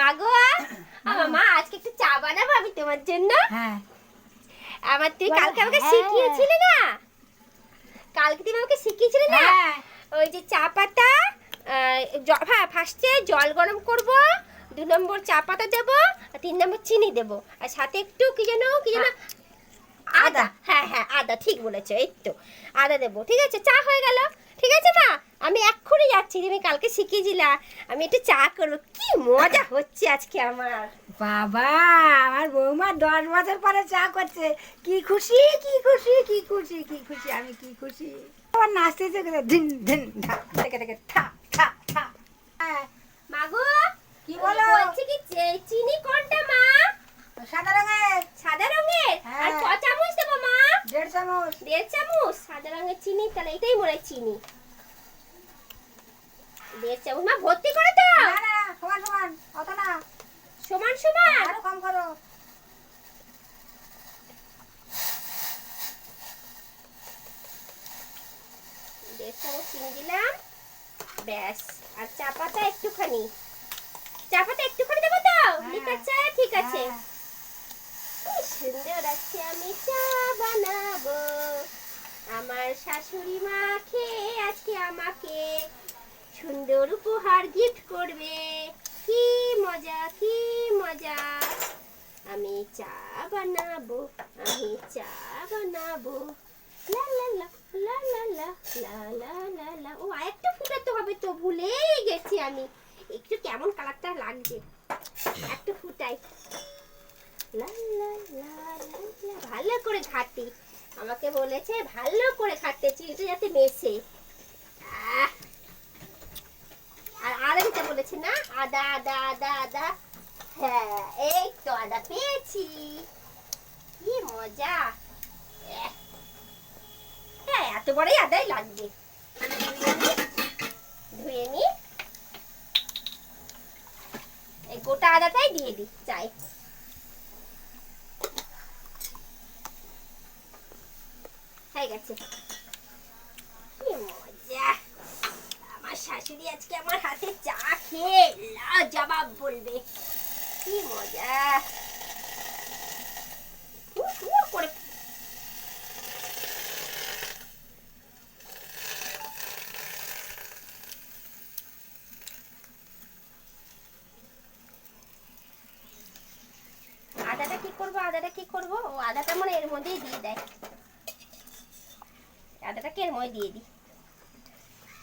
মাগো আমার মা আজকে একটু চা বানাবো আমি তোমার জন্য। হ্যাঁ। আমার তুই কালকে আমাকে হ্যাঁ। শিখিয়েছিলে না? কালকে তুমি আমাকে শিখিয়েছিলে না? হ্যাঁ। ওই যে চা পাতা হ্যাঁ ফার্স্টে জল গরম করব দু নম্বর চা পাতা দেবো আর তিন নম্বর চিনি দেবো। আর সাথে একটু কি যেন কি যেন আদা। হ্যাঁ হ্যাঁ আদা ঠিক বলেছ এই তো। আদা দেবো ঠিক আছে চা হয়ে গেল। ঠিক আছে মা? আমি এক্ষুনি যাচ্ছি তুমি কালকে শিখিয়েছিলা আমি একটু চা করব। কি মজা হচ্ছে আজকে আমার। বাবা আমার বৌমা দশ বছর পরে চা করছে। কি খুশি কি খুশি কি খুশি কি খুশি আমি কি খুশি। আবার নাচতেছে ধিন ধিন থেকে থেকে থা থা থা মাগো কি বলো? বলছি কি চিনি কোনটা মা? সাদা রঙের। সাদা রঙের? আর হ্যাঁ। ক চামচ দেবো মা? দেড় চামচ। দেড় চামচ? সাদা রঙের চিনি তাহলে এটাই মনে চিনি। দেড় চামচ মা ভর্তি করে তো না না সমান সমান অত না। সমান সমান। আরও কম করো। দেড় চামচ চিনি দিলাম। ব্যাস আর চা পাতা একটুখানি। চা পাতা একটুখানি দেবো তো? ঠিক আছে ঠিক আছে। হ্যাঁ। সুন্দর আছে আমি চা বানাবো। আমার শাশুড়ি মা খেয়ে আজকে আমাকে সুন্দর উপহার গিফট করবে কি মজা কি মজা আমি চা বানাবো আমি চা বানাবো লা লা লা লা লা লা লা লা লা লা ও আরেকটু ফুটাতে হবে তো ভুলেই গেছি আমি একটু কেমন কালারটা লাগছে একটু ফুটাই লা লা লা লা। ভালো করে ঘাটি আমাকে বলেছে ভালো করে ঘাটতে চিনিটা যাতে মেশে আহ। আর আদা দিতে বলেছে না? আদা আদা আদা আদা। হ্যাঁ এই তো আদা পেয়েছি। কি মজা। হ্যাঁ এত বড়ই আদাই লাগবে। ধুয়ে নি। এই গোটা আদাটাই দিয়ে দিই চাই হয়ে গেছে কি মজা আমার শাশুড়ি আজকে আমার হাতে চা খেয়ে জবাব বলবে। কি মজা। আদাটা কি করব, আদাটা কি করব? ও, আদাটা মনে এর মধ্যেই দিয়ে দেয়। আদাটাকে এর মধ্যে দিয়ে দিই।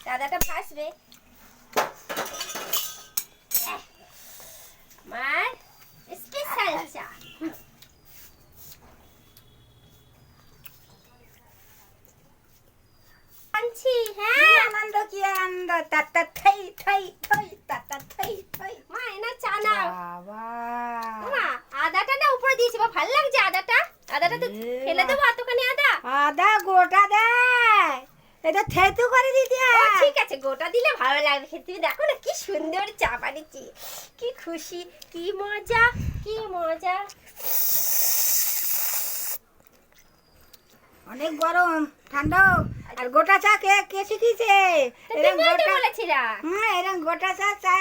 আদাটা ভাসবে আমার স্পেশাল চা আনছি হ্যাঁ আনন্দ কি আনন্দ তাতা থই থই থই থই থই মা এনা চা নাও বাবা মা আদাটা না উপরে দিয়েছি বা ভালো লাগছে আদাটা আদাটা তো ফেলে দেবো এতখানি আদা আদা গোটা দেয় এটা থেতু করে হয়। ঠিক আছে গোটা দিলে ভালো লাগবে খেতে। তুমি দেখো না কি সুন্দর চা বানিয়েছি। কি খুশি কি মজা কি মজা। অনেক গরম ঠান্ডা আর গোটা চা কে কে শিখিয়েছে? এরকম গোটা হুম এরকম গোটা চা চা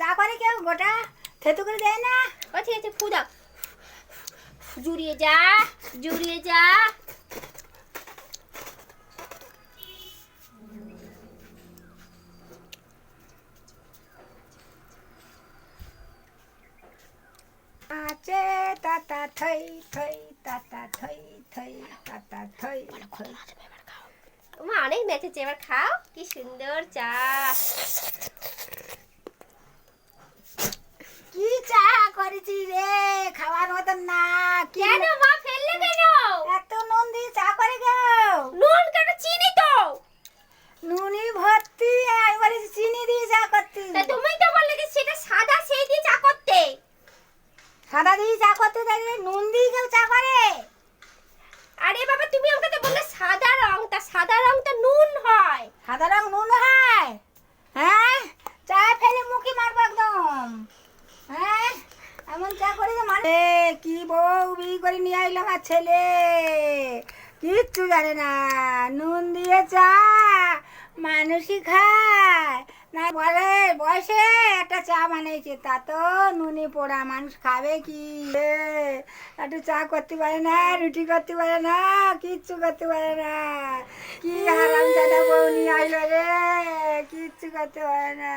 চা করে কেউ গোটা থেতু করে দেয় না? ও ঠিক আছে ফুদাও। জুড়িয়ে যা জুড়িয়ে যা। আছে তাতা থই থই তাতা থই থই তাতা থই থই। মা অনেক নেচেছে এবার খাও। কি সুন্দর চা। কি চা করেছি রে? খাওয়ার মতন না কেন মা ফেললে কেন এত নুন দিয়ে চা করে কেউ নুন কেন চিনি তো নুনি ভর্তি আমি বলেছি চিনি দিয়ে চা করতে তা তুমি তো বললে যে সেটা সাদা সেই দিয়ে চা করতে সাদা দিয়ে চা করতে দেখলে নুন দিয়ে কেউ চা করে আরে বাবা তুমি আমাকে তো বললে সাদা রং তা সাদা রংটা নুন হয় সাদা রং নুন হয় হ্যাঁ চা ফেলে মুখে মারবো একদম হ্যাঁ এমন চা করে যে মানে কি বউ বিয়ে করে নিয়ে আইলাম আর ছেলে? কিচ্ছু জানে না। নুন দিয়ে চা মানুষই খায় না বলে বয়সে একটা চা বানিয়েছে তা তো নুনি পোড়া মানুষ খাবে কি? একটু চা করতে পারে না, রুটি করতে পারে না, কিচ্ছু করতে পারে না। কি হারাম জাদা বউ নিয়ে আইলো রে, কিচ্ছু করতে পারে না।